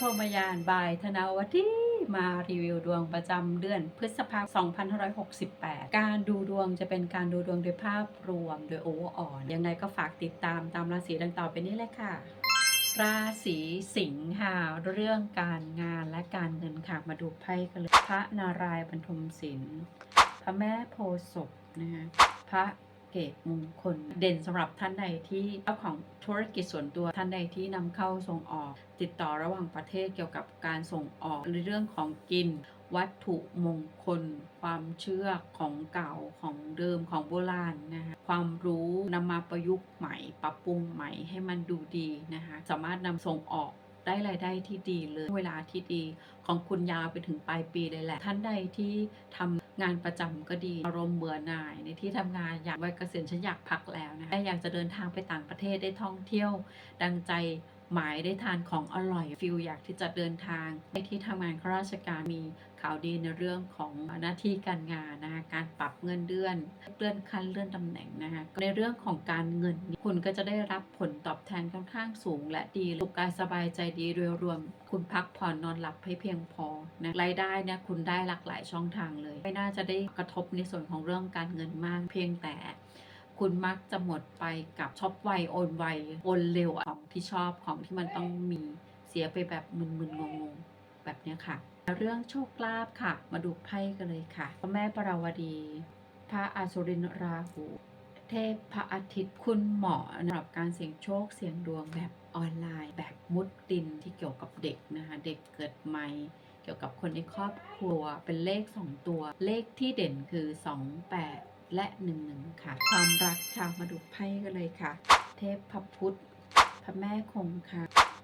พรมยานบายธนาวดีมารีวิวดวงประจำเดือนพฤษภาคม 2568 การดูดวงจะเป็นการดูดวงโดยภาพรวมโดยโอเวอร์ออนยังไงก็ฝากติดตามตามราศีดังต่อไปนี้เลยค่ะ ราศีสิงห์ค่ะเรื่องการงานและการเงินค่ะมาดูไพ่กันเลยพระนารายณ์บรรทมศิลป์พระแม่โพธิ์ศพนะคะพระ เกตมงคล เด่นสำหรับท่านใดที่เจ้าของธุรกิจส่วนตัวท่านใดที่นำเข้าส่งออก ติดต่อระหว่างประเทศเกี่ยวกับการส่งออกในเรื่องของกิน วัตถุมงคล ความเชื่อของเก่าของเดิมของโบราณนะคะความรู้นำมาประยุกต์ใหม่ ปรับปรุงใหม่ให้มันดูดีนะคะสามารถนำส่งออก ได้รายได้ที่ดีเลยเวลาที่ดีของคุณยาวไปถึงปลายปีเลยแหละ ท่านใดที่ทำงานประจำก็ดีอารมณ์เบื่อหน่าย ในที่ทำงานอยากวัยเกษียณฉันอยากพักแล้วนะอยากจะเดินทางไปต่างประเทศได้ท่องเที่ยวดังใจ หมายได้ทานของอร่อยฟิลอยากที่จะเดินทางในที่ทำงานข้าราชการมีข่าวดีในเรื่องของหน้าที่การงานนะคะการปรับเงินเดือนเลื่อนขั้นเลื่อนตำแหน่งนะคะในเรื่องของการเงินคุณก็จะได้รับผลตอบแทนค่อนข้างสูง และดีสุขกายสบายใจดีโดยรวม คุณพักผ่อนนอนหลับให้เพียงพอนะรายได้เนี่ยคุณได้หลากหลายช่องทางเลย ไม่น่าจะได้กระทบในส่วนของเรื่องการเงินมาก เพียงแต่ คุณมักจะหมดไปกับช็อปไวโอนไวโอนเร็วของที่ชอบของที่มันต้องมีเสียไปแบบมึนๆงงๆ แบบนี้ค่ะ เรื่องโชคลาภค่ะ มาดูไพ่กันเลยค่ะพระแม่ปราวดี พระอาสุรินราหู เทพพระอาทิตย์คุณหมอสำหรับการเสี่ยงโชคเสี่ยงดวงแบบออนไลน์ แบบมุดดินที่เกี่ยวกับเด็กนะคะเด็กเกิดใหม่เกี่ยวกับคนในครอบครัวเป็นเลข 2 ตัว เลขที่เด่นคือ 28 และ11ค่ะ ความรักค่ะมาดูไพ่กันเลยค่ะ เทพพระพุทธพระแม่คงคา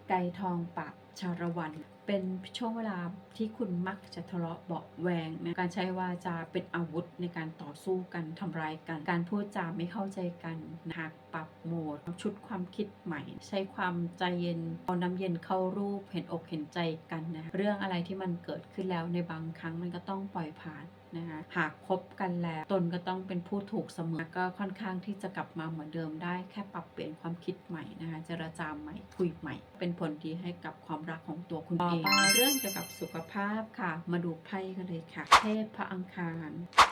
ไก่ทองปากชาละวัน เป็นช่วงเวลาที่คุณมักจะทะเลาะเบาะแวงนะการใช้วาจาเป็นอาวุธในการต่อสู้กันทำร้ายกัน การพูดจาไม่เข้าใจกันหากปรับโหมด ชุดความคิดใหม่ ใช้ความใจเย็นเอาน้ำเย็นเข้ารูปเห็นอกเห็นใจกันนะเรื่องอะไรที่มันเกิดขึ้นแล้วในบางครั้งมันก็ต้องปล่อยผ่าน นะคะหากคบกันแล้วตนก็ต้องเป็นผู้ถูกเสมอก็ค่อนข้างที่จะกลับมาเหมือนเดิมได้แค่ปรับเปลี่ยนความคิดใหม่นะคะเจรจาใหม่คุยใหม่ เป็นผลดีให้กับความรักของตัวคุณเองต่อมาเรื่องเกี่ยวกับสุขภาพค่ะ มาดูไพ่กันเลยค่ะ เทพพระอังคาร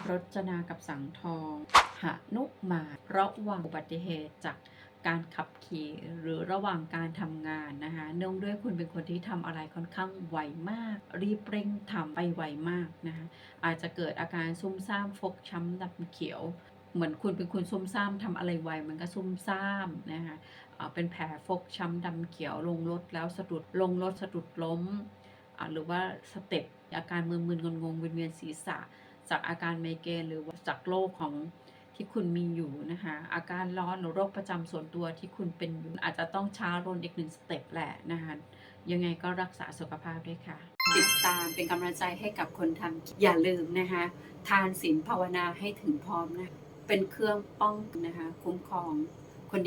รจนากับสังทองหนุมานระหว่างอุบัติเหตุจาก การขับขี่หรือระหว่างการทำงานนะคะ เนื่องด้วยคุณเป็นคนที่ทำอะไรค่อนข้างไวมาก รีบเร่งทำไปไวมากนะคะ อาจจะเกิดอาการซุ่มซ่ามฟกช้ำดำเขียว เหมือนคุณเป็นคนซุ่มซ่ามทำอะไรไวมันก็ซุ่มซ่ามนะคะเป็นแผลฟกช้ำดำเขียวลงรถแล้วสะดุดลงรถสะดุดล้ม หรือว่าสเต็ปอาการมึนๆงงๆเวียนๆศีรษะ จากอาการไมเกรนหรือว่าจากโรคของ ที่คุณมีอยู่นะคะ อาการร้อนหรือโรคประจำส่วนตัวที่คุณเป็นอยู่อาจจะต้องช้าลงอีกหนึ่งสเต็ปแหละนะคะยังไงก็รักษาสุขภาพด้วยค่ะ ติดตามเป็นกำลังใจให้กับคนทำอย่าลืมนะคะ ทานศีลภาวนาให้ถึงพร้อมนะ เป็นเครื่องป้องนะคะ คุ้มครองคนดี